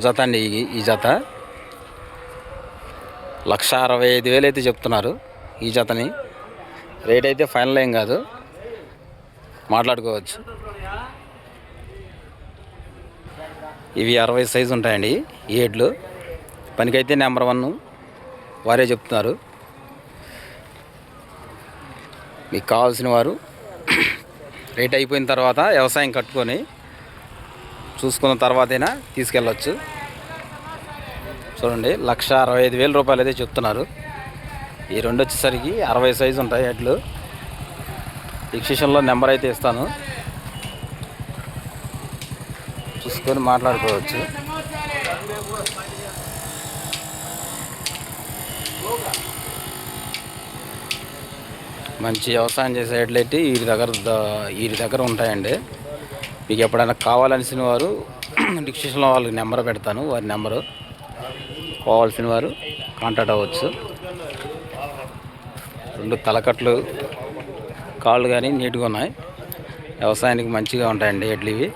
జత అండి ఈ- ఈ జత. లక్ష అరవై ఐదు వేలు అయితే చెప్తున్నారు ఈ జతని. రేట్ అయితే ఫైనల్ ఏం కాదు. మాట్లాడుకోవచ్చు. ఇవి అరవై సైజు ఉంటాయండి ఈ ఏడ్లు. పనికైతే నెంబర్ వన్ వారే చెప్తున్నారు. మీకు కావాల్సిన వారు రేట్ అయిపోయిన తర్వాత వ్యవసాయం కట్టుకొని చూసుకున్న తర్వాతైనా తీసుకెళ్ళచ్చు. చూడండి లక్ష అరవై ఐదు వేల రూపాయలు అయితే చెప్తున్నారు. ఈ రెండు వచ్చేసరికి అరవై సైజు ఉంటాయి అట్లు డిస్క్రిప్షన్లో నెంబర్ అయితే ఇస్తాను. చూసుకొని మాట్లాడుకోవచ్చు. మంచి వ్యవసాయం చేసే ఎడ్లయితే వీరి దగ్గర వీరి దగ్గర ఉంటాయండి. మీకు ఎప్పుడైనా కావాలనిసిన వారు డిస్క్రిప్షన్లో వాళ్ళకి నెంబర్ పెడతాను వారి నెంబరు. కావాల్సిన వారు కాంటాక్ట్ అవ్వచ్చు. రెండు తలకట్లు కాళ్ళు కానీ నీట్గా ఉన్నాయి. వ్యవసాయానికి మంచిగా ఉంటాయండి ఎడ్లు ఇవి.